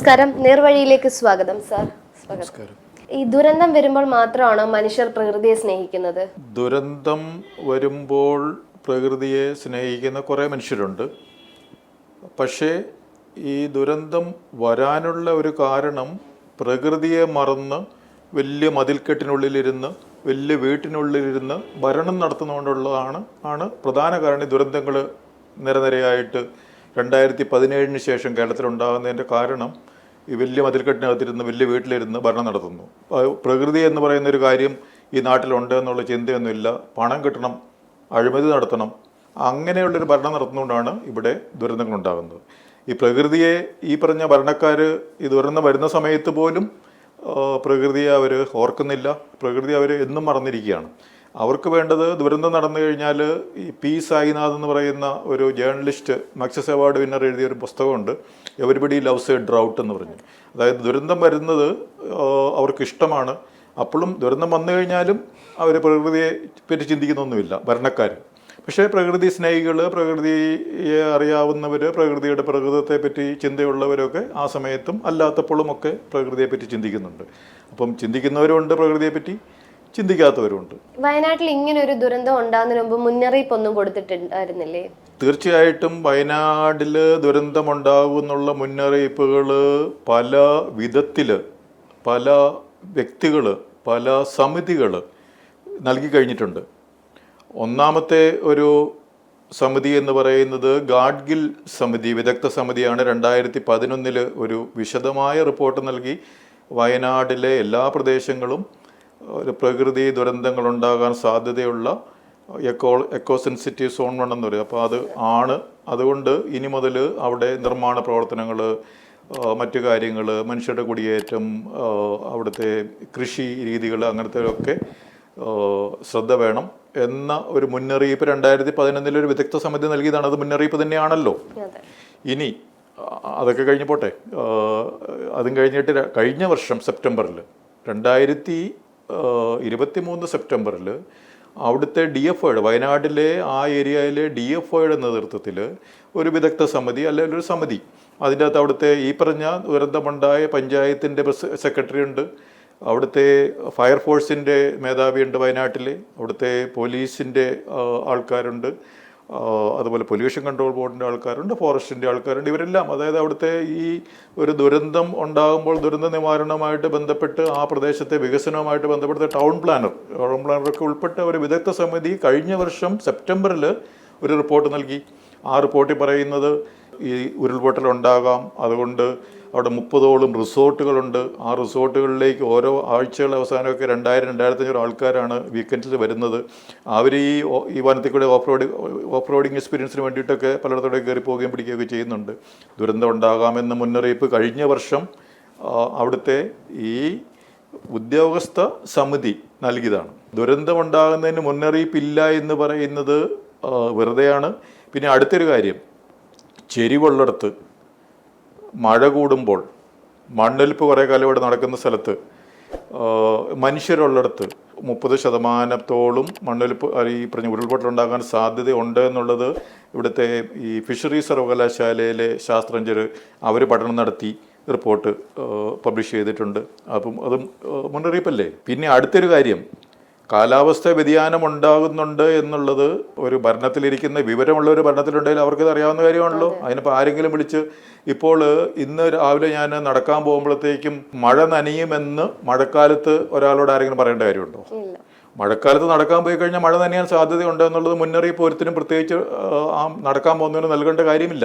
നമസ്കാരം. നേർവഴിയിലേക്ക് സ്വാഗതം സാർ. നമസ്കാരം. ഈ ദുരന്തം വരുമ്പോൾ മാത്രമാണോ മനുഷ്യർ പ്രകൃതിയെ സ്നേഹിക്കുന്നത്? ദുരന്തം വരുമ്പോൾ പ്രകൃതിയെ സ്നേഹിക്കുന്ന കുറേ മനുഷ്യരുണ്ട്. പക്ഷേ ഈ ദുരന്തം വരാനുള്ള ഒരു കാരണം പ്രകൃതിയെ മറന്ന് വലിയ മതിൽക്കെട്ടിനുള്ളിലിരുന്ന് വലിയ വീട്ടിനുള്ളിലിരുന്ന് ഭരണം നടത്തുന്നതുകൊണ്ടുള്ളതാണ് ആണ് പ്രധാന കാരണം ഈ ദുരന്തങ്ങൾ നിരനിരയായിട്ട് രണ്ടായിരത്തി പതിനേഴിന് ശേഷം കേരളത്തിലുണ്ടാകുന്നതിന്റെ കാരണം. ഈ വലിയ മതിൽക്കെട്ടിനകത്തിരുന്ന് വലിയ വീട്ടിലിരുന്ന് ഭരണം നടത്തുന്നു. പ്രകൃതി എന്ന് പറയുന്ന ഒരു കാര്യം ഈ നാട്ടിലുണ്ട് എന്നുള്ള ചിന്തയൊന്നുമില്ല. പണം കിട്ടണം അഴിമതി നടത്തണം അങ്ങനെയുള്ളൊരു ഭരണം നടത്തുന്നതുകൊണ്ടാണ് ഇവിടെ ദുരന്തങ്ങൾ ഉണ്ടാകുന്നത് ഈ പ്രകൃതിയെ ഈ പറഞ്ഞ ഭരണക്കാർ ഈ ദുരന്തം വരുന്ന സമയത്ത് പോലും പ്രകൃതിയെ അവർ ഓർക്കുന്നില്ല. പ്രകൃതി അവർ എന്നും മറന്നിരിക്കുകയാണ്. അവർക്ക് വേണ്ടത് ദുരന്തം നടന്നു കഴിഞ്ഞാൽ ഈ പി സായിനാഥ് എന്ന് പറയുന്ന ഒരു ജേർണലിസ്റ്റ് മക്സസ് അവാർഡ് വിന്നർ എഴുതിയ ഒരു പുസ്തകമുണ്ട്. എവരിബഡി ലവ്സ് എ ഡ്രൗട്ട് എന്ന് പറഞ്ഞു. അതായത് ദുരന്തം വരുന്നത് അവർക്ക് ഇഷ്ടമാണ്. അപ്പോഴും ദുരന്തം വന്നു കഴിഞ്ഞാലും അവർ പ്രകൃതിയെ പറ്റി ചിന്തിക്കുന്നൊന്നുമില്ല ഭരണക്കാർ. പക്ഷേ പ്രകൃതി സ്നേഹികൾ പ്രകൃതിയെ അറിയാവുന്നവർ പ്രകൃതിയുടെ പ്രകൃതത്തെ പറ്റി ചിന്തയുള്ളവരൊക്കെ ആ സമയത്തും അല്ലാത്തപ്പോഴും ഒക്കെ പ്രകൃതിയെപ്പറ്റി ചിന്തിക്കുന്നുണ്ട്. അപ്പം ചിന്തിക്കുന്നവരുണ്ട് പ്രകൃതിയെ പറ്റി ചിന്തിക്കാത്തവരുമുണ്ട് വയനാട്ടിൽ ഇങ്ങനെ ഒരു ദുരന്തം ഉണ്ടാകുന്നതിന് മുമ്പ് മുന്നറിയിപ്പ് ഒന്നും കൊടുത്തിട്ടുണ്ടായിരുന്നില്ലേ? തീർച്ചയായിട്ടും വയനാട്ടിൽ ദുരന്തമുണ്ടാകുമെന്നുള്ള മുന്നറിയിപ്പുകൾ പല വിധത്തിൽ പല വ്യക്തികൾ പല സമിതികൾ നൽകി കഴിഞ്ഞിട്ടുണ്ട്. ഒന്നാമത്തെ ഒരു സമിതി എന്ന് പറയുന്നത് ഗാഡ്ഗിൽ സമിതി വിദഗ്ധ സമിതിയാണ്. രണ്ടായിരത്തി പതിനൊന്നിൽ ഒരു വിശദമായ റിപ്പോർട്ട് നൽകി. വയനാട്ടിലെ എല്ലാ പ്രദേശങ്ങളും ഒരു പ്രകൃതി ദുരന്തങ്ങൾ ഉണ്ടാകാൻ സാധ്യതയുള്ള eco eco sensitive zone one എന്ന് പറയും. അപ്പോൾ അത് ആണ്. അതുകൊണ്ട് ഇനി മുതൽ അവിടെ നിർമ്മാണ പ്രവർത്തനങ്ങൾ മറ്റു കാര്യങ്ങൾ മനുഷ്യരുടെ കുടിയേറ്റം അവിടുത്തെ കൃഷി രീതികൾ അങ്ങനത്തെ ഒക്കെ ശ്രദ്ധ വേണം എന്ന ഒരു മുന്നറിയിപ്പ് രണ്ടായിരത്തി പതിനൊന്നിൽ ഒരു വിദഗ്ധ സമിതി നൽകിയതാണ്. അത് മുന്നറിയിപ്പ് തന്നെയാണല്ലോ. ഇനി അതൊക്കെ കഴിഞ്ഞ് പോട്ടെ. അതും കഴിഞ്ഞിട്ട് കഴിഞ്ഞ വർഷം സെപ്റ്റംബറിൽ രണ്ടായിരത്തി ഇരുപത്തി മൂന്ന് സെപ്റ്റംബറിൽ അവിടുത്തെ ഡി എഫ് ഒയുടെ വയനാട്ടിലെ ആ ഏരിയയിലെ ഡി എഫ് ഒയുടെ നേതൃത്വത്തിൽ ഒരു വിദഗ്ധ സമിതി അല്ലെങ്കിൽ ഒരു സമിതി അതിന്റെ അകത്ത് അവിടുത്തെ ഈ പറഞ്ഞ ദുരന്തമുണ്ടായ പഞ്ചായത്തിന്റെ സെക്രട്ടറി ഉണ്ട് അവിടുത്തെ ഫയർഫോഴ്സിന്റെ മേധാവിയുണ്ട് വയനാട്ടിൽ അവിടുത്തെ പോലീസിന്റെ ആൾക്കാരുണ്ട് അതുപോലെ പൊല്യൂഷൻ കൺട്രോൾ ബോർഡിന്റെ ആൾക്കാരുണ്ട് ഫോറസ്റ്റിന്റെ ആൾക്കാരുണ്ട്. ഇവരെല്ലാം അതായത് അവിടുത്തെ ഈ ഒരു ദുരന്തം ഉണ്ടാകുമ്പോൾ ദുരന്ത നിവാരണവുമായിട്ട് ബന്ധപ്പെട്ട് ആ പ്രദേശത്തെ വികസനവുമായിട്ട് ബന്ധപ്പെട്ട ടൗൺ പ്ലാനർ ടൗൺ പ്ലാനറൊക്കെ ഉൾപ്പെട്ട ഒരു വിദഗ്ധ സമിതി കഴിഞ്ഞ വർഷം സെപ്റ്റംബറിൽ ഒരു റിപ്പോർട്ട് നൽകി. ആ റിപ്പോർട്ടിൽ പറയുന്നത് ഈ ഉരുൾപൊട്ടൽ ഉണ്ടാകാം അതുകൊണ്ട് അവിടെ മുപ്പതോളം റിസോർട്ടുകളുണ്ട്. ആ റിസോർട്ടുകളിലേക്ക് ഓരോ ആഴ്ചകൾ അവസാനമൊക്കെ രണ്ടായിരം രണ്ടായിരത്തഞ്ഞൂറ് ആൾക്കാരാണ് വീക്കെൻഡ്സിൽ വരുന്നത്. അവർ ഈ ഈ വനത്തിൽ കൂടെ ഓഫ് റോഡ് ഓഫ് റോഡിങ് എക്സ്പീരിയൻസിന് വേണ്ടിയിട്ടൊക്കെ പലയിടത്തോടെ കയറി പോവുകയും പിടിക്കുകയൊക്കെ ചെയ്യുന്നുണ്ട്. ദുരന്തം ഉണ്ടാകാമെന്ന മുന്നറിയിപ്പ് കഴിഞ്ഞ വർഷം അവിടുത്തെ ഈ ഉദ്യോഗസ്ഥ സമിതി നൽകിയതാണ്. ദുരന്തമുണ്ടാകുന്നതിന് മുന്നറിയിപ്പില്ല എന്ന് പറയുന്നത് വെറുതെയാണ്. പിന്നെ അടുത്തൊരു കാര്യം ചെരിവുള്ളിടത്ത് മഴ കൂടുമ്പോൾ മണ്ണൊലിപ്പ് കുറേ കാലം ഇവിടെ നടക്കുന്ന സ്ഥലത്ത് മനുഷ്യരുള്ളിടത്ത് മുപ്പത് ശതമാനത്തോളം മണ്ണൊലിപ്പ് ഈ പറഞ്ഞ ഉരുൾപൊട്ടലുണ്ടാകാൻ സാധ്യതയുണ്ട് എന്നുള്ളത് ഇവിടുത്തെ ഈ ഫിഷറീസ് സർവകലാശാലയിലെ ശാസ്ത്രജ്ഞർ അവർ പഠനം നടത്തി റിപ്പോർട്ട് പബ്ലിഷ് ചെയ്തിട്ടുണ്ട്. അപ്പം അതും മുന്നറിയിപ്പല്ലേ? പിന്നെ അടുത്തൊരു കാര്യം കാലാവസ്ഥ വ്യതിയാനം ഉണ്ടാകുന്നുണ്ട് എന്നുള്ളത് ഒരു ഭരണത്തിലിരിക്കുന്ന വിവരമുള്ള ഒരു ഭരണത്തിലുണ്ടെങ്കിൽ അവർക്ക് അറിയാവുന്ന കാര്യമാണല്ലോ. അതിനിപ്പോൾ ആരെങ്കിലും വിളിച്ച് ഇപ്പോൾ ഇന്ന് രാവിലെ ഞാൻ നടക്കാൻ പോകുമ്പോഴത്തേക്കും മഴ നനയുമെന്ന് മഴക്കാലത്ത് ഒരാളോട് ആരെങ്കിലും പറയേണ്ട കാര്യമുണ്ടോ? മഴക്കാലത്ത് നടക്കാൻ പോയി കഴിഞ്ഞാൽ മഴ നനയാൻ സാധ്യതയുണ്ട് എന്നുള്ളത് മുന്നറിയിപ്പ് ഒരുത്തിനും പ്രത്യേകിച്ച് ആ, ആ നടക്കാൻ പോകുന്നതിന് നൽകേണ്ട കാര്യമില്ല.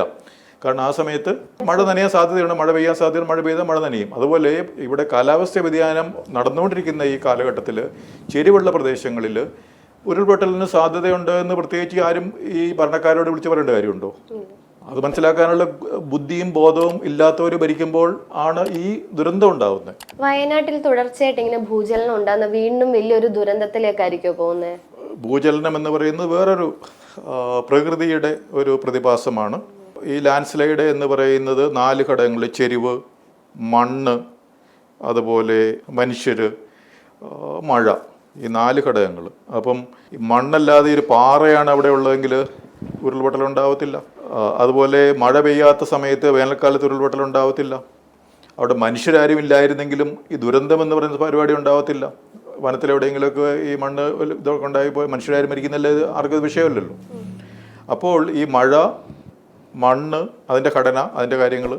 കാരണം ആ സമയത്ത് മഴ നനയാൻ സാധ്യതയുണ്ട്. മഴ പെയ്യാൻ സാധ്യത മഴ പെയ്താൽ മഴ നനയും. അതുപോലെ ഇവിടെ കാലാവസ്ഥ വ്യതിയാനം നടന്നുകൊണ്ടിരിക്കുന്ന ഈ കാലഘട്ടത്തിൽ ചെരിവുള്ള പ്രദേശങ്ങളിൽ ഉരുൾപൊട്ടലിന് സാധ്യതയുണ്ട് എന്ന് പ്രത്യേകിച്ച് ആരും ഈ ഭരണക്കാരോട് വിളിച്ച് പറയേണ്ട കാര്യമുണ്ടോ? അത് മനസ്സിലാക്കാനുള്ള ബുദ്ധിയും ബോധവും ഇല്ലാത്തവർ ഭരിക്കുമ്പോൾ ആണ് ഈ ദുരന്തം ഉണ്ടാവുന്നത്. വയനാട്ടിൽ തുടർച്ചയായിട്ട് ഇങ്ങനെ ഭൂചലനം ഉണ്ടാകുന്ന വീണ്ടും വലിയൊരു ദുരന്തത്തിലേക്കായിരിക്കും പോകുന്നത്? ഭൂചലനം എന്ന് പറയുന്നത് വേറൊരു പ്രകൃതിയുടെ ഒരു പ്രതിഭാസമാണ്. ഈ ലാൻഡ് സ്ലൈഡ് എന്ന് പറയുന്നത് നാല് ഘടകങ്ങൾ ചെരിവ് മണ്ണ് അതുപോലെ മനുഷ്യർ മഴ ഈ നാല് ഘടകങ്ങൾ. അപ്പം മണ്ണല്ലാതെ ഒരു പാറയാണ് അവിടെ ഉള്ളതെങ്കിൽ ഉരുൾപൊട്ടൽ ഉണ്ടാവത്തില്ല. അതുപോലെ മഴ പെയ്യാത്ത സമയത്ത് വേനൽക്കാലത്ത് ഉരുൾപൊട്ടൽ ഉണ്ടാവത്തില്ല. അവിടെ മനുഷ്യരാരും ഇല്ലായിരുന്നെങ്കിലും ഈ ദുരന്തം എന്ന് പറയുന്ന പരിപാടി ഉണ്ടാവത്തില്ല. വനത്തിലെവിടെയെങ്കിലുമൊക്കെ ഈ മണ്ണ് ഇതൊക്കെ ഉണ്ടായി പോയി മനുഷ്യരാരും മരിക്കുന്നില്ല ആർക്കും വിഷയമല്ലല്ലോ. അപ്പോൾ ഈ മഴ മണ്ണ് അതിന്റെ ഘടന അതിന്റെ കാര്യങ്ങൾ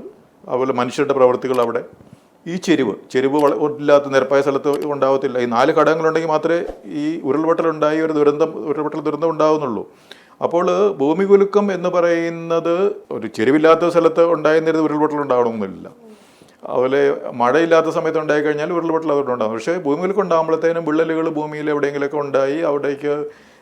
അതുപോലെ മനുഷ്യരുടെ പ്രവൃത്തികൾ അവിടെ. ഈ ചെരുവ് ചെരുവ് ഇല്ലാത്ത നിരപ്പായ സ്ഥലത്ത് ഉണ്ടാകത്തില്ല ഈ നാല് ഘടകങ്ങളുണ്ടെങ്കിൽ മാത്രമേ ഈ ഉരുൾപൊട്ടലുണ്ടായി ഒരു ദുരന്തം ഉരുൾപൊട്ടൽ ദുരന്തം ഉണ്ടാകുന്നുള്ളൂ അപ്പോൾ ഭൂമി കുലുക്കം എന്ന് പറയുന്നത് ഒരു ചെരുവില്ലാത്ത സ്ഥലത്ത് ഉണ്ടായിരുന്നിരുന്ന ഉരുൾപൊട്ടൽ ഉണ്ടാകണമെന്നില്ല അതുപോലെ മഴയില്ലാത്ത സമയത്ത് ഉണ്ടായി കഴിഞ്ഞാൽ ഉരുൾപൊട്ടൽ അതുകൊണ്ട് ഉണ്ടാകും. പക്ഷേ ഭൂമി കുലുക്കം ഉണ്ടാകുമ്പോഴത്തേനും വിള്ളലുകൾ ഭൂമിയിൽ എവിടെയെങ്കിലുമൊക്കെ ഉണ്ടായി അവിടേക്ക്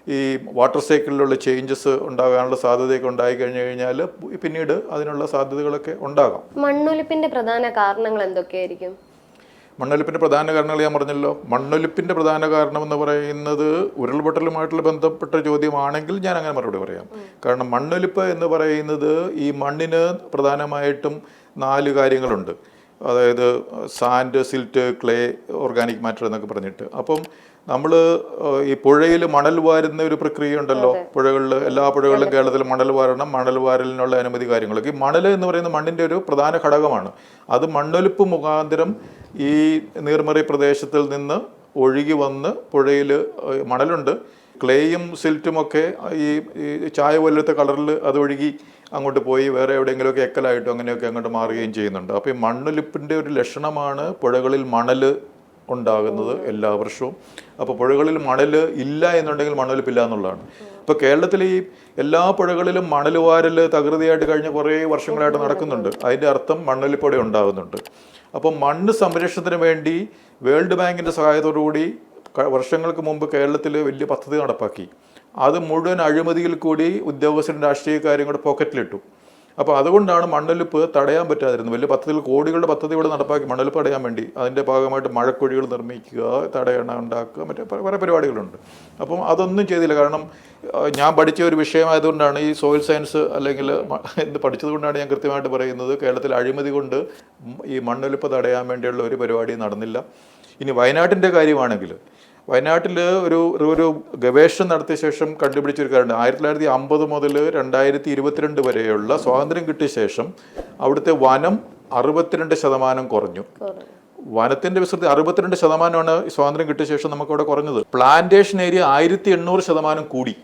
ഈ വാട്ടർ സൈക്കിളിലുള്ള ചേഞ്ചസ് ഉണ്ടാകാനുള്ള സാധ്യതയൊക്കെ ഉണ്ടായി കഴിഞ്ഞു കഴിഞ്ഞാൽ പിന്നീട് അതിനുള്ള സാധ്യതകളൊക്കെ ഉണ്ടാകാം. മണ്ണൊലിപ്പിന്റെ പ്രധാന കാരണങ്ങൾ എന്തൊക്കെയായിരിക്കും? മണ്ണൊലിപ്പിന്റെ പ്രധാന കാരണങ്ങൾ ഞാൻ പറഞ്ഞല്ലോ. മണ്ണൊലിപ്പിന്റെ പ്രധാന കാരണം എന്ന് പറയുന്നത് ഉരുൾപൊട്ടലുമായിട്ടുള്ള ബന്ധപ്പെട്ട ചോദ്യമാണെങ്കിൽ ഞാൻ അങ്ങനെ മറുപടി പറയാം. കാരണം മണ്ണൊലിപ്പ് എന്ന് പറയുന്നത് ഈ മണ്ണിന് പ്രധാനമായിട്ടും നാല് കാര്യങ്ങളുണ്ട്. അതായത് sand silt clay organic matter എന്നൊക്കെ പറഞ്ഞിട്ട്. അപ്പം നമ്മൾ ഈ പുഴയിൽ മണൽ വാരുന്ന ഒരു പ്രക്രിയ ഉണ്ടല്ലോ. പുഴകളിൽ എല്ലാ പുഴകളിലും കേരളത്തിൽ മണൽ വാരണം മണൽ വാരലിനുള്ള അനുമതി കാര്യങ്ങളൊക്കെ. ഈ മണൽ എന്ന് പറയുന്ന മണ്ണിന്റെ ഒരു പ്രധാന ഘടകമാണ്. അത് മണ്ണൊലിപ്പ് മുഖാന്തരം ഈ നീർമറി പ്രദേശത്തിൽ നിന്ന് ഒഴുകി വന്ന് പുഴയിൽ മണലുണ്ട്. ക്ലേയും സിൽറ്റും ഒക്കെ ഈ ഈ ചായ പോലത്തെ കളറിൽ അത് ഒഴുകി അങ്ങോട്ട് പോയി വേറെ എവിടെയെങ്കിലുമൊക്കെ എക്കലായിട്ടോ അങ്ങനെയൊക്കെ അങ്ങോട്ട് മാറുകയും ചെയ്യുന്നുണ്ട്. അപ്പോൾ ഈ മണ്ണൊലിപ്പിന്റെ ഒരു ലക്ഷണമാണ് പുഴകളിൽ മണൽ ഉണ്ടാകുന്നത് എല്ലാ വർഷവും. അപ്പോൾ പുഴകളിൽ മണൽ ഇല്ല എന്നുണ്ടെങ്കിൽ മണലിപ്പില്ല എന്നുള്ളതാണ്. ഇപ്പോൾ കേരളത്തിൽ ഈ എല്ലാ പുഴകളിലും മണൽ വാരൽ തകൃതിയായിട്ട് കഴിഞ്ഞ കുറേ വർഷങ്ങളായിട്ട് നടക്കുന്നുണ്ട്. അതിന്റെ അർത്ഥം മണലിപ്പുഴ ഉണ്ടാകുന്നുണ്ട്. അപ്പം മണ്ണ് സംരക്ഷണത്തിന് വേണ്ടി വേൾഡ് ബാങ്കിന്റെ സഹായത്തോടുകൂടി കൂടി വർഷങ്ങൾക്ക് മുമ്പ് കേരളത്തിൽ വലിയ പദ്ധതി നടപ്പാക്കി. അത് മുഴുവൻ അഴിമതിയിൽ കൂടി ഉദ്യോഗസ്ഥരും രാഷ്ട്രീയക്കാരും കൂടെ പോക്കറ്റിലിട്ടു. അപ്പോൾ അതുകൊണ്ടാണ് മണ്ണൊലിപ്പ് തടയാൻ പറ്റാതിരുന്നത്. വലിയ പദ്ധതികൾ കോടികളുടെ പദ്ധതി ഇവിടെ നടപ്പാക്കി മണ്ണൊലിപ്പ് തടയാൻ വേണ്ടി. അതിന്റെ ഭാഗമായിട്ട് മഴക്കുഴികൾ നിർമ്മിക്കുക തടയണ ഉണ്ടാക്കുക മറ്റേ പല പരിപാടികളുണ്ട്. അപ്പം അതൊന്നും ചെയ്തില്ല. കാരണം ഞാൻ പഠിച്ച ഒരു വിഷയമായതുകൊണ്ടാണ് ഈ സോയിൽ സയൻസ് അല്ലെങ്കിൽ എന്ത് പഠിച്ചതുകൊണ്ടാണ് പഠിച്ചത് കൊണ്ടാണ് ഞാൻ കൃത്യമായിട്ട് പറയുന്നത്. കേരളത്തിൽ അഴിമതി കൊണ്ട് ഈ മണ്ണൊലിപ്പ് തടയാൻ വേണ്ടിയുള്ള ഒരു പരിപാടി നടന്നില്ല. ഇനി വയനാട്ടിന്റെ കാര്യമാണെങ്കിൽ വയനാട്ടിൽ ഒരു ഒരു- ഗവേഷണം നടത്തിയ ശേഷം കണ്ടുപിടിച്ച ഒരു കാര്യമുണ്ട്. ആയിരത്തി തൊള്ളായിരത്തി അമ്പത് മുതൽ രണ്ടായിരത്തി ഇരുപത്തിരണ്ട് വരെയുള്ള സ്വാതന്ത്ര്യം കിട്ടിയ ശേഷം അവിടുത്തെ വനം അറുപത്തിരണ്ട് ശതമാനം കുറഞ്ഞു. വനത്തിന്റെ വിസ്തൃതി അറുപത്തിരണ്ട് ശതമാനമാണ് സ്വാതന്ത്ര്യം കിട്ടിയ ശേഷം നമുക്കവിടെ കുറഞ്ഞത്. പ്ലാന്റേഷൻ ഏരിയ ആയിരത്തി എണ്ണൂറ് ശതമാനം കൂടി.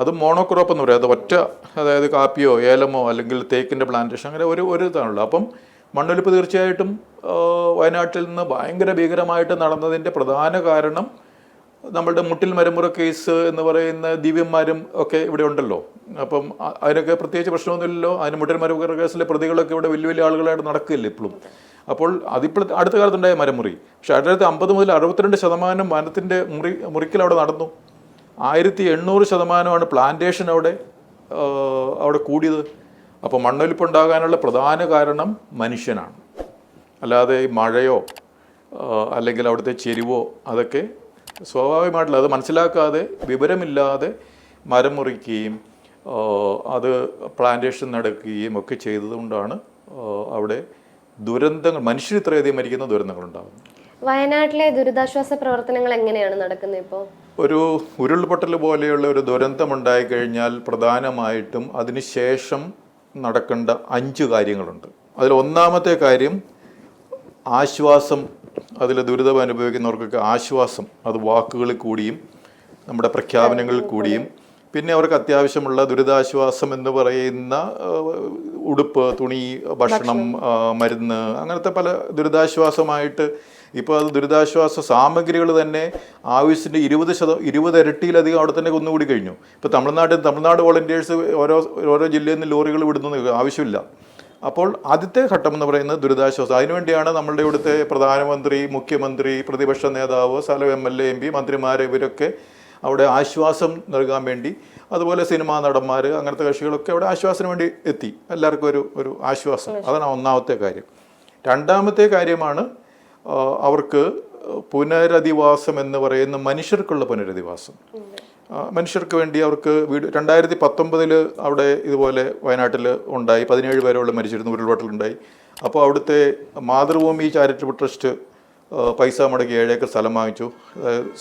അത് മോണോക്രോപ്പ് എന്ന് പറയാം. അത് ഒറ്റ അതായത് കാപ്പിയോ ഏലമോ അല്ലെങ്കിൽ തേക്കിന്റെ പ്ലാന്റേഷൻ അങ്ങനെ ഒരു ഒരു ഇതാണല്ലോ അപ്പം മണ്ണൊലിപ്പ് തീർച്ചയായിട്ടും വയനാട്ടിൽ നിന്ന് ഭയങ്കര ഭീകരമായിട്ട് നടന്നതിന്റെ പ്രധാന കാരണം നമ്മളുടെ മുട്ടിൽ മരമുറ കേസ് എന്ന് പറയുന്ന ദിവ്യന്മാരും ഒക്കെ ഇവിടെ ഉണ്ടല്ലോ. അപ്പം അതിനൊക്കെ പ്രത്യേകിച്ച് പ്രശ്നമൊന്നുമില്ലല്ലോ. അതിന് മുട്ടിൽ മരമുറ കേസിലെ പ്രതികളൊക്കെ ഇവിടെ വലിയ വലിയ ആളുകളായിട്ട് നടക്കില്ല ഇപ്പോഴും. അപ്പോൾ അതിപ്പോൾ അടുത്ത കാലത്തുണ്ടായ മരമുറി. പക്ഷെ ആയിരത്തി അമ്പത് മുതൽ അറുപത്തിരണ്ട് ശതമാനം വനത്തിന്റെ മുറി മുറിക്കൽ അവിടെ നടന്നു. ആയിരത്തി എണ്ണൂറ് ശതമാനമാണ് പ്ലാന്റേഷൻ അവിടെ അവിടെ കൂടിയത്. അപ്പോൾ മണ്ണൊലിപ്പുണ്ടാകാനുള്ള പ്രധാന കാരണം മനുഷ്യനാണ്. അല്ലാതെ ഈ മഴയോ അല്ലെങ്കിൽ അവിടുത്തെ ചെരിവോ അതൊക്കെ സ്വാഭാവികമായിട്ടുള്ള അത് മനസ്സിലാക്കാതെ വിവരമില്ലാതെ മരം മുറിക്കുകയും അത് പ്ലാന്റേഷൻ നടക്കുകയും ഒക്കെ ചെയ്തതുകൊണ്ടാണ് അവിടെ ദുരന്തങ്ങൾ മനുഷ്യർ ഇത്രയധികം മരിക്കുന്ന ദുരന്തങ്ങൾ ഉണ്ടാകുന്നത് വയനാട്ടിലെ ദുരിതാശ്വാസ പ്രവർത്തനങ്ങൾ എങ്ങനെയാണ് നടക്കുന്നത് ഇപ്പോൾ ഒരു ഉരുൾപൊട്ടൽ പോലെയുള്ള ഒരു ദുരന്തം ഉണ്ടായിക്കഴിഞ്ഞാൽ പ്രധാനമായിട്ടും അതിനുശേഷം നടക്കേണ്ട അഞ്ച് കാര്യങ്ങളുണ്ട്. അതിൽ ഒന്നാമത്തെ കാര്യം ആശ്വാസം അതിൽ ദുരിതം അനുഭവിക്കുന്നവർക്കൊക്കെ ആശ്വാസം. അത് വാക്കുകളിൽ കൂടിയും നമ്മുടെ പ്രഖ്യാപനങ്ങളിൽ കൂടിയും. പിന്നെ അവർക്ക് അത്യാവശ്യമുള്ള ദുരിതാശ്വാസം എന്ന് പറയുന്ന ഉടുപ്പ് തുണി ഭക്ഷണം മരുന്ന് അങ്ങനത്തെ പല ദുരിതാശ്വാസമായിട്ട് ഇപ്പോൾ അത് ദുരിതാശ്വാസ സാമഗ്രികൾ തന്നെ ആവശ്യത്തിന്റെ ഇരുപത് ശത ഇരുപത് ഇരട്ടിയിലധികം അവിടെ തന്നെ കൊന്നുകൂടി കഴിഞ്ഞു. ഇപ്പോൾ തമിഴ്നാട്ടിൽ തമിഴ്നാട് വോളണ്ടിയേഴ്സ് ഓരോ ഓരോ ജില്ലയിൽ നിന്ന് ലോറികൾ വിടുന്നു ആവശ്യമില്ല. അപ്പോൾ ആദ്യത്തെ ഘട്ടം എന്ന് പറയുന്നത് ദുരിതാശ്വാസം. അതിനുവേണ്ടിയാണ് നമ്മളുടെ ഇവിടുത്തെ പ്രധാനമന്ത്രി മുഖ്യമന്ത്രി പ്രതിപക്ഷ നേതാവ് സ്ഥലം M L A M P മന്ത്രിമാർ ഇവരൊക്കെ അവിടെ ആശ്വാസം നൽകാൻ വേണ്ടി അതുപോലെ സിനിമാ നടന്മാർ അങ്ങനത്തെ കക്ഷികളൊക്കെ അവിടെ ആശ്വാസത്തിന് വേണ്ടി എത്തി. എല്ലാവർക്കും ഒരു ഒരു ആശ്വാസം. അതാണ് ഒന്നാമത്തെ കാര്യം. രണ്ടാമത്തെ കാര്യമാണ് അവർക്ക് പുനരധിവാസം എന്ന് പറയുന്ന മനുഷ്യർക്കുള്ള പുനരധിവാസം. മനുഷ്യർക്ക് വേണ്ടി അവർക്ക് വീട് രണ്ടായിരത്തി പത്തൊമ്പതിൽ അവിടെ ഇതുപോലെ വയനാട്ടിൽ ഉണ്ടായി. പതിനേഴ് പേരോളം മരിച്ചിരുന്നു ഉരുൾപൊട്ടലുണ്ടായി. അപ്പോൾ അവിടുത്തെ മാതൃഭൂമി ചാരിറ്റബിൾ ട്രസ്റ്റ് പൈസ മുടക്കി ഏഴേക്കർ സ്ഥലം വാങ്ങിച്ചു.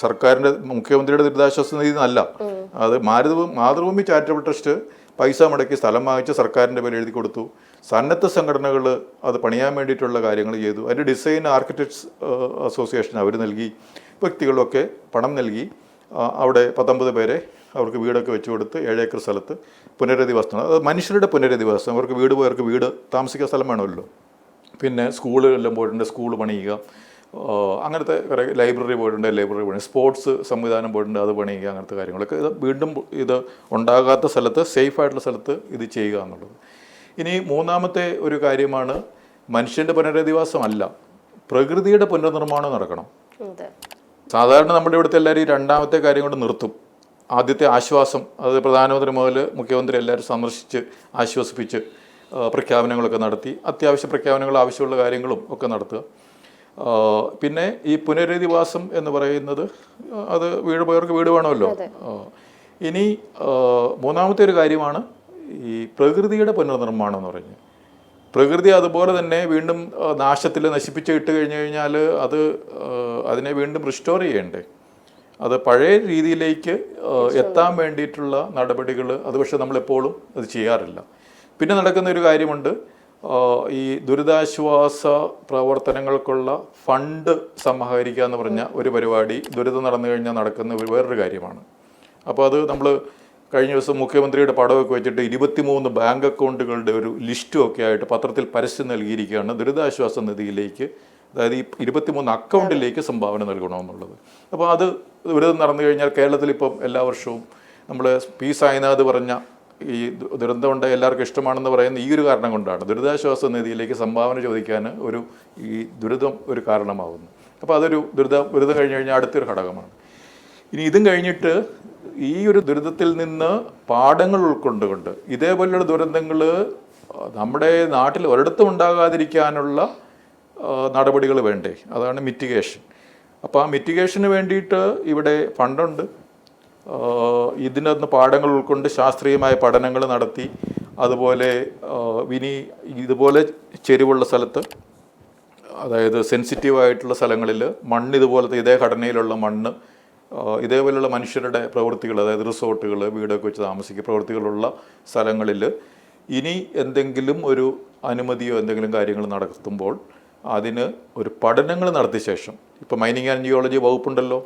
സർക്കാരിന്റെ മുഖ്യമന്ത്രിയുടെ ദുരിതാശ്വാസ നിധി എന്നല്ല. അത് മാതൃഭൂമി മാതൃഭൂമി ചാരിറ്റബിൾ ട്രസ്റ്റ് പൈസ മുടക്കി സ്ഥലം വാങ്ങിച്ച് സർക്കാരിന്റെ പേര് എഴുതി കൊടുത്തു. സന്നദ്ധ സംഘടനകൾ അത് പണിയാൻ വേണ്ടിയിട്ടുള്ള കാര്യങ്ങൾ ചെയ്തു. അതിന്റെ ഡിസൈൻ ആർക്കിടെക്ട്സ് അസോസിയേഷൻ അവർ നൽകി. വ്യക്തികളൊക്കെ പണം നൽകി. അവിടെ പത്തൊമ്പത് പേരെ അവർക്ക് വീടൊക്കെ വെച്ച് കൊടുത്ത് ഏഴേക്കർ സ്ഥലത്ത് പുനരധിവാസം അത് മനുഷ്യരുടെ പുനരധിവാസം. അവർക്ക് വീട് പോയവർക്ക് വീട് താമസിക്കാൻ സ്ഥലം വേണമല്ലോ. പിന്നെ സ്കൂളുകളിലും പോയിട്ടുണ്ട് സ്കൂൾ പണിയുക. അങ്ങനത്തെ കുറേ ലൈബ്രറി പോയിട്ടുണ്ട് ലൈബ്രറി പണി. സ്പോർട്സ് സംവിധാനം പോയിട്ടുണ്ട് അത് പണിയുക അങ്ങനത്തെ കാര്യങ്ങളൊക്കെ. ഇത് വീണ്ടും ഇത് ഉണ്ടാകാത്ത സ്ഥലത്ത് സേഫ് ആയിട്ടുള്ള സ്ഥലത്ത് ഇത് ചെയ്യുക എന്നുള്ളത്. ഇനി മൂന്നാമത്തെ ഒരു കാര്യമാണ് മനുഷ്യന്റെ പുനരധിവാസമല്ല പ്രകൃതിയുടെ പുനർനിർമ്മാണം നടക്കണം. സാധാരണ നമ്മുടെ ഇവിടുത്തെ എല്ലാവരും ഈ രണ്ടാമത്തെ കാര്യം കൊണ്ട് നിർത്തും. ആദ്യത്തെ ആശ്വാസം അത് പ്രധാനമന്ത്രി മുതൽ മുഖ്യമന്ത്രി എല്ലാവരും സന്ദർശിച്ച് ആശ്വസിപ്പിച്ച് പ്രഖ്യാപനങ്ങളൊക്കെ നടത്തി അത്യാവശ്യ പ്രഖ്യാപനങ്ങൾ ആവശ്യമുള്ള കാര്യങ്ങളും ഒക്കെ നടത്തുക. പിന്നെ ഈ പുനരധിവാസം എന്ന് പറയുന്നത് അത് വീട് പോയവർക്ക് വീട് വേണമല്ലോ. ഇനി മൂന്നാമത്തെ ഒരു കാര്യമാണ് ഈ പ്രകൃതിയുടെ പുനർനിർമ്മാണം എന്ന് പറഞ്ഞ് പ്രകൃതി അതുപോലെ തന്നെ വീണ്ടും നാശത്തിൽ നശിപ്പിച്ച് ഇട്ട് കഴിഞ്ഞു കഴിഞ്ഞാൽ അത് അതിനെ വീണ്ടും റിസ്റ്റോർ ചെയ്യണ്ടേ? അത് പഴയ രീതിയിലേക്ക് എത്താൻ വേണ്ടിയിട്ടുള്ള നടപടികൾ അത് പക്ഷെ നമ്മളെപ്പോഴും അത് ചെയ്യാറില്ല. പിന്നെ നടക്കുന്ന ഒരു കാര്യമുണ്ട്. ഈ ദുരിതാശ്വാസ പ്രവർത്തനങ്ങൾക്കുള്ള ഫണ്ട് സമാഹരിക്കുക എന്ന് പറഞ്ഞ ഒരു പരിപാടി ദുരിതം നടന്നു കഴിഞ്ഞാൽ നടക്കുന്ന ഒരു വേറൊരു കാര്യമാണ്. അപ്പോൾ അത് നമ്മൾ കഴിഞ്ഞ ദിവസം മുഖ്യമന്ത്രിയുടെ പടമൊക്കെ വെച്ചിട്ട് ഇരുപത്തിമൂന്ന് ബാങ്ക് അക്കൗണ്ടുകളുടെ ഒരു ലിസ്റ്റും ഒക്കെ ആയിട്ട് പത്രത്തിൽ പരസ്യം നൽകിയിരിക്കുകയാണ് ദുരിതാശ്വാസ നിധിയിലേക്ക് അതായത് ഈ ഇരുപത്തിമൂന്ന് അക്കൗണ്ടിലേക്ക് സംഭാവന നൽകണമെന്നുള്ളത്. അപ്പോൾ അത് ദുരിതം നടന്നു കഴിഞ്ഞാൽ കേരളത്തിൽ ഇപ്പം എല്ലാ വർഷവും നമ്മൾ പി സായിനാഥ് പറഞ്ഞ ഈ ദു- ദുരന്തം ഉണ്ടായ എല്ലാവർക്കും ഇഷ്ടമാണെന്ന് പറയുന്ന ഈ ഒരു കാരണം കൊണ്ടാണ് ദുരിതാശ്വാസ നിധിയിലേക്ക് സംഭാവന ചോദിക്കാൻ ഒരു ഈ ദുരിതം ഒരു കാരണമാകുന്നു അപ്പോൾ അതൊരു ദുരിതം ദുരിതം കഴിഞ്ഞ് കഴിഞ്ഞാൽ അടുത്തൊരു ഘടകമാണ്. ഇനി ഇതും കഴിഞ്ഞിട്ട് ഈ ഒരു ദുരിതത്തിൽ നിന്ന് പാഠങ്ങൾ ഉൾക്കൊണ്ടുകൊണ്ട് ഇതേപോലെയുള്ള ദുരന്തങ്ങൾ നമ്മുടെ നാട്ടിൽ ഒരിടത്തും ഉണ്ടാകാതിരിക്കാനുള്ള നടപടികൾ വേണ്ടേ? അതാണ് മിറ്റിഗേഷൻ അപ്പോൾ ആ മിറ്റിഗേഷന് വേണ്ടിയിട്ട് ഇവിടെ ഫണ്ടുണ്ട്. ഇതിനൊന്ന് പാഠങ്ങൾ ഉൾക്കൊണ്ട് ശാസ്ത്രീയമായ പഠനങ്ങൾ നടത്തി അതുപോലെ ഇനി ഇതുപോലെ ചെരിവുള്ള സ്ഥലത്ത് അതായത് സെൻസിറ്റീവ് ആയിട്ടുള്ള സ്ഥലങ്ങളിൽ മണ്ണ് ഇതുപോലത്തെ ഇതേ ഘടനയിലുള്ള മണ്ണ് ഇതേപോലെയുള്ള മനുഷ്യരുടെ പ്രവൃത്തികൾ അതായത് റിസോർട്ടുകൾ വീടൊക്കെ വെച്ച് താമസിക്കുക പ്രവൃത്തികളുള്ള സ്ഥലങ്ങളിൽ ഇനി എന്തെങ്കിലും ഒരു അനുമതിയോ എന്തെങ്കിലും കാര്യങ്ങൾ നടത്തുമ്പോൾ അതിന് ഒരു പഠനങ്ങൾ നടത്തിയ ശേഷം ഇപ്പോൾ മൈനിങ് ആൻഡ് ജിയോളജി വകുപ്പുണ്ടല്ലോ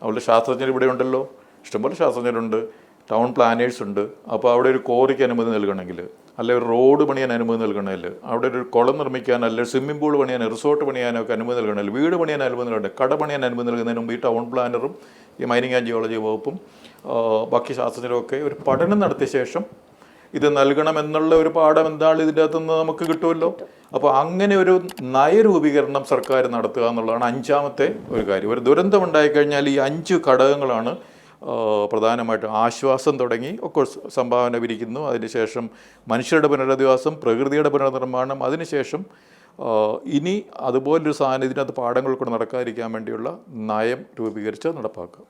അതുപോലെ ശാസ്ത്രജ്ഞർ ഇവിടെ ഉണ്ടല്ലോ ഇഷ്ടംപോലെ ശാസ്ത്രജ്ഞരുണ്ട് ടൗൺ പ്ലാനേഴ്സ് ഉണ്ട്. അപ്പോൾ അവിടെ ഒരു കോറിക്ക് അനുമതി നൽകണമെങ്കിൽ അല്ലെ ഒരു റോഡ് പണിയാൻ അനുമതി നൽകണമെങ്കിൽ അവിടെ ഒരു കുളം നിർമ്മിക്കാൻ അല്ലെ സ്വിമ്മിംഗ് പൂൾ പണിയാൻ റിസോർട്ട് പണിയാനൊക്കെ അനുമതി നൽകണമെങ്കിൽ വീട് പണിയാൻ അനുമതി നൽകണം കട പണിയാൻ അനുമതി നൽകുന്നതിന് മുമ്പ് ഈ ടൗൺ പ്ലാനറും ഈ മൈനിങ് ആൻഡ് ജിയോളജി വകുപ്പും ബാക്കി ശാസ്ത്രജ്ഞരുമൊക്കെ ഒരു പഠനം നടത്തിയ ശേഷം ഇത് നൽകണമെന്നുള്ള ഒരു പാഠം എന്താണ് ഇതിന്റെ അകത്തുനിന്ന് നമുക്ക് കിട്ടുമല്ലോ? അപ്പോൾ അങ്ങനെ ഒരു നയരൂപീകരണം സർക്കാർ നടത്തുക എന്നുള്ളതാണ് അഞ്ചാമത്തെ ഒരു കാര്യം. ഒരു ദുരന്തം ഉണ്ടായിക്കഴിഞ്ഞാൽ ഈ അഞ്ച് ഘടകങ്ങളാണ് പ്രധാനമായിട്ടും ആശ്വാസം തുടങ്ങി ഒക്കെ സംഭാവന വിരിക്കുന്നു. അതിനുശേഷം മനുഷ്യരുടെ പുനരധിവാസം പ്രകൃതിയുടെ പുനർനിർമ്മാണം അതിനുശേഷം ഇനി അതുപോലൊരു സാധനം ഇതിനകത്ത് പാഠങ്ങൾ കൂടെ നടക്കാതിരിക്കാൻ വേണ്ടിയുള്ള നയം രൂപീകരിച്ച് നടപ്പാക്കുക